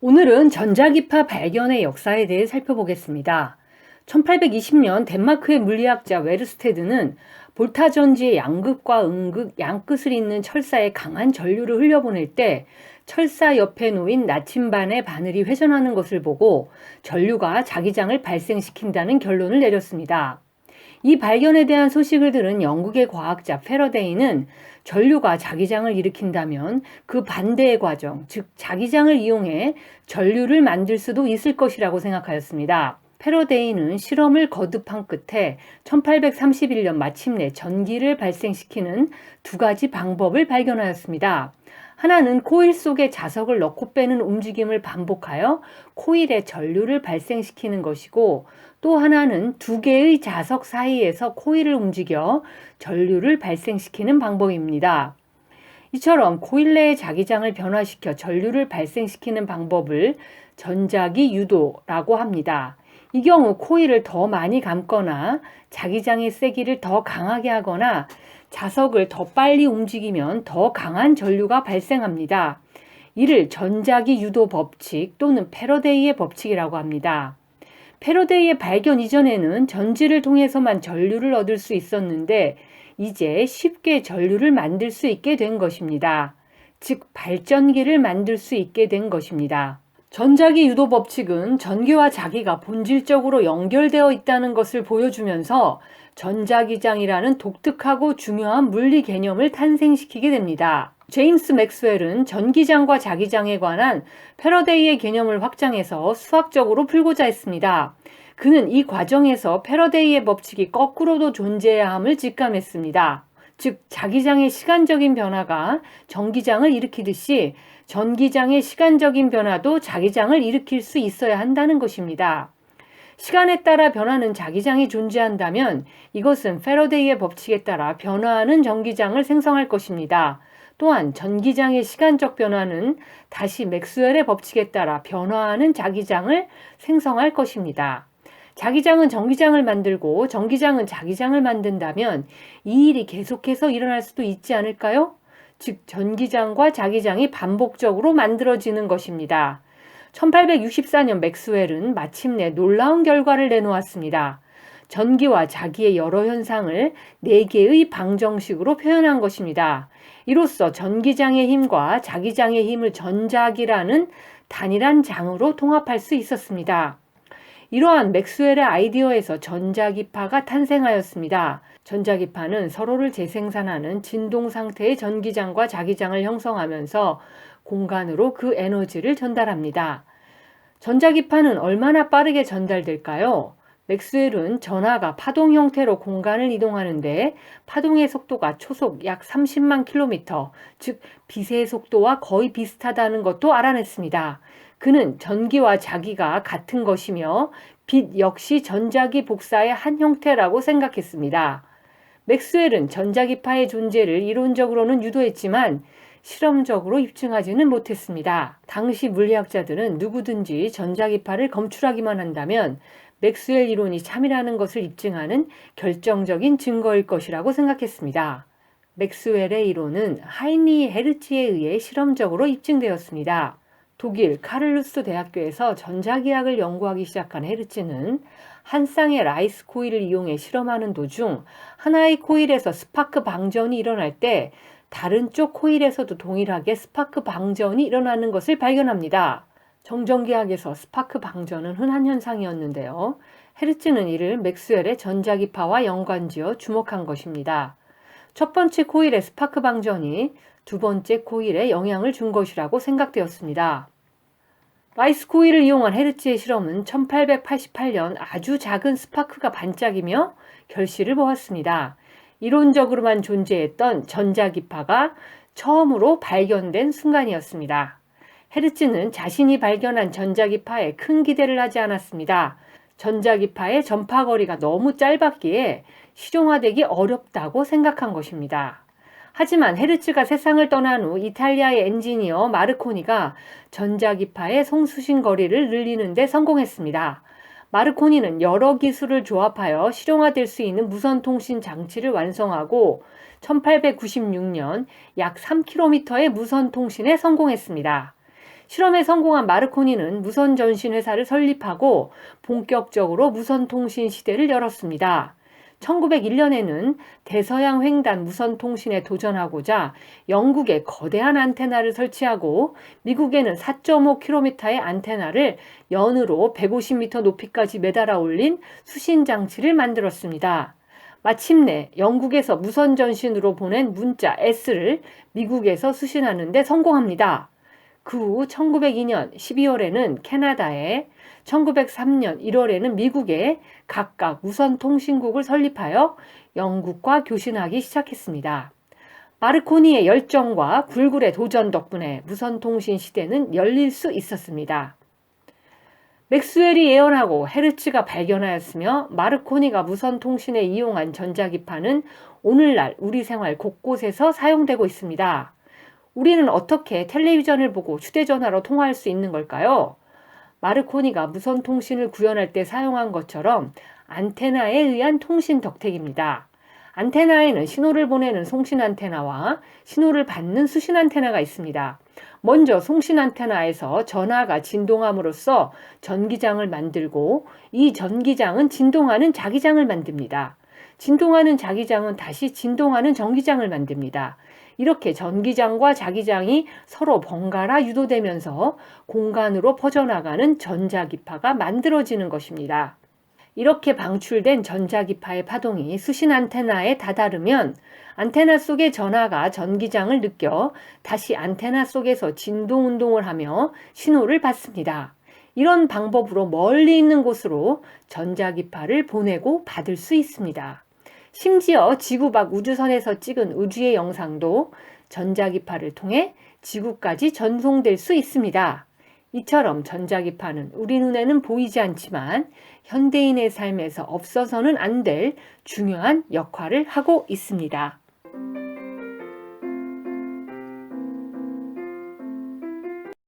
오늘은 전자기파 발견의 역사에 대해 살펴보겠습니다. 1820년 덴마크의 물리학자 웨르스테드는 볼타 전지의 양극과 음극 양끝을 잇는 철사에 강한 전류를 흘려보낼 때 철사 옆에 놓인 나침반의 바늘이 회전하는 것을 보고 전류가 자기장을 발생시킨다는 결론을 내렸습니다. 이 발견에 대한 소식을 들은 영국의 과학자 페러데이는 전류가 자기장을 일으킨다면 그 반대의 과정, 즉 자기장을 이용해 전류를 만들 수도 있을 것이라고 생각하였습니다. 페러데이는 실험을 거듭한 끝에 1831년 마침내 전기를 발생시키는 두 가지 방법을 발견하였습니다. 하나는 코일 속에 자석을 넣고 빼는 움직임을 반복하여 코일에 전류를 발생시키는 것이고 또 하나는 두 개의 자석 사이에서 코일을 움직여 전류를 발생시키는 방법입니다. 이처럼 코일 내의 자기장을 변화시켜 전류를 발생시키는 방법을 전자기 유도라고 합니다. 이 경우 코일을 더 많이 감거나 자기장의 세기를 더 강하게 하거나 자석을 더 빨리 움직이면 더 강한 전류가 발생합니다. 이를 전자기 유도 법칙 또는 패러데이의 법칙이라고 합니다. 패러데이의 발견 이전에는 전지를 통해서만 전류를 얻을 수 있었는데 이제 쉽게 전류를 만들 수 있게 된 것입니다. 즉 발전기를 만들 수 있게 된 것입니다. 전자기 유도 법칙은 전기와 자기가 본질적으로 연결되어 있다는 것을 보여주면서 전자기장이라는 독특하고 중요한 물리 개념을 탄생시키게 됩니다. 제임스 맥스웰은 전기장과 자기장에 관한 패러데이의 개념을 확장해서 수학적으로 풀고자 했습니다. 그는 이 과정에서 패러데이의 법칙이 거꾸로도 존재해야 함을 직감했습니다. 즉, 자기장의 시간적인 변화가 전기장을 일으키듯이 전기장의 시간적인 변화도 자기장을 일으킬 수 있어야 한다는 것입니다. 시간에 따라 변하는 자기장이 존재한다면 이것은 페러데이의 법칙에 따라 변화하는 전기장을 생성할 것입니다. 또한 전기장의 시간적 변화는 다시 맥스웰의 법칙에 따라 변화하는 자기장을 생성할 것입니다. 자기장은 전기장을 만들고 전기장은 자기장을 만든다면 이 일이 계속해서 일어날 수도 있지 않을까요? 즉, 전기장과 자기장이 반복적으로 만들어지는 것입니다. 1864년 맥스웰은 마침내 놀라운 결과를 내놓았습니다. 전기와 자기의 여러 현상을 네 개의 방정식으로 표현한 것입니다. 이로써 전기장의 힘과 자기장의 힘을 전자기라는 단일한 장으로 통합할 수 있었습니다. 이러한 맥스웰의 아이디어에서 전자기파가 탄생하였습니다. 전자기파는 서로를 재생산하는 진동 상태의 전기장과 자기장을 형성하면서 공간으로 그 에너지를 전달합니다. 전자기파는 얼마나 빠르게 전달될까요? 맥스웰은 전하가 파동 형태로 공간을 이동하는데 파동의 속도가 초속 약 30만 킬로미터, 즉 빛의 속도와 거의 비슷하다는 것도 알아냈습니다. 그는 전기와 자기가 같은 것이며 빛 역시 전자기 복사의 한 형태라고 생각했습니다. 맥스웰은 전자기파의 존재를 이론적으로는 유도했지만 실험적으로 입증하지는 못했습니다. 당시 물리학자들은 누구든지 전자기파를 검출하기만 한다면 맥스웰 이론이 참이라는 것을 입증하는 결정적인 증거일 것이라고 생각했습니다. 맥스웰의 이론은 하이니 헤르츠에 의해 실험적으로 입증되었습니다. 독일 카를루스 대학교에서 전자기학을 연구하기 시작한 헤르츠는 한 쌍의 라이스 코일을 이용해 실험하는 도중 하나의 코일에서 스파크 방전이 일어날 때 다른 쪽 코일에서도 동일하게 스파크 방전이 일어나는 것을 발견합니다. 정전기학에서 스파크 방전은 흔한 현상이었는데요. 헤르츠는 이를 맥스웰의 전자기파와 연관지어 주목한 것입니다. 첫 번째 코일의 스파크 방전이 두 번째 코일에 영향을 준 것이라고 생각되었습니다. 라이스 코일을 이용한 헤르츠의 실험은 1888년 아주 작은 스파크가 반짝이며 결실을 보았습니다. 이론적으로만 존재했던 전자기파가 처음으로 발견된 순간이었습니다. 헤르츠는 자신이 발견한 전자기파에 큰 기대를 하지 않았습니다. 전자기파의 전파거리가 너무 짧았기에 실용화되기 어렵다고 생각한 것입니다. 하지만 헤르츠가 세상을 떠난 후 이탈리아의 엔지니어 마르코니가 전자기파의 송수신 거리를 늘리는 데 성공했습니다. 마르코니는 여러 기술을 조합하여 실용화될 수 있는 무선 통신 장치를 완성하고 1896년 약 3km의 무선 통신에 성공했습니다. 실험에 성공한 마르코니는 무선 전신 회사를 설립하고 본격적으로 무선 통신 시대를 열었습니다. 1901년에는 대서양 횡단 무선 통신에 도전하고자 영국에 거대한 안테나를 설치하고 미국에는 4.5km의 안테나를 연으로 150m 높이까지 매달아 올린 수신 장치를 만들었습니다. 마침내 영국에서 무선 전신으로 보낸 문자 S를 미국에서 수신하는데 성공합니다. 그 후 1902년 12월에는 캐나다에 1903년 1월에는 미국에 각각 무선 통신국을 설립하여 영국과 교신하기 시작했습니다. 마르코니의 열정과 굴굴의 도전 덕분에 무선 통신 시대는 열릴 수 있었습니다. 맥스웰이 예언하고 헤르츠가 발견하였으며 마르코니가 무선 통신에 이용한 전자기파는 오늘날 우리 생활 곳곳에서 사용되고 있습니다. 우리는 어떻게 텔레비전을 보고 휴대전화로 통화할 수 있는 걸까요? 마르코니가 무선 통신을 구현할 때 사용한 것처럼 안테나에 의한 통신 덕택입니다. 안테나에는 신호를 보내는 송신 안테나와 신호를 받는 수신 안테나가 있습니다. 먼저 송신 안테나에서 전하가 진동함으로써 전기장을 만들고 이 전기장은 진동하는 자기장을 만듭니다. 진동하는 자기장은 다시 진동하는 전기장을 만듭니다. 이렇게 전기장과 자기장이 서로 번갈아 유도되면서 공간으로 퍼져나가는 전자기파가 만들어지는 것입니다. 이렇게 방출된 전자기파의 파동이 수신 안테나에 다다르면 안테나 속의 전하가 전기장을 느껴 다시 안테나 속에서 진동 운동을 하며 신호를 받습니다. 이런 방법으로 멀리 있는 곳으로 전자기파를 보내고 받을 수 있습니다. 심지어 지구 밖 우주선에서 찍은 우주의 영상도 전자기파를 통해 지구까지 전송될 수 있습니다. 이처럼 전자기파는 우리 눈에는 보이지 않지만 현대인의 삶에서 없어서는 안 될 중요한 역할을 하고 있습니다.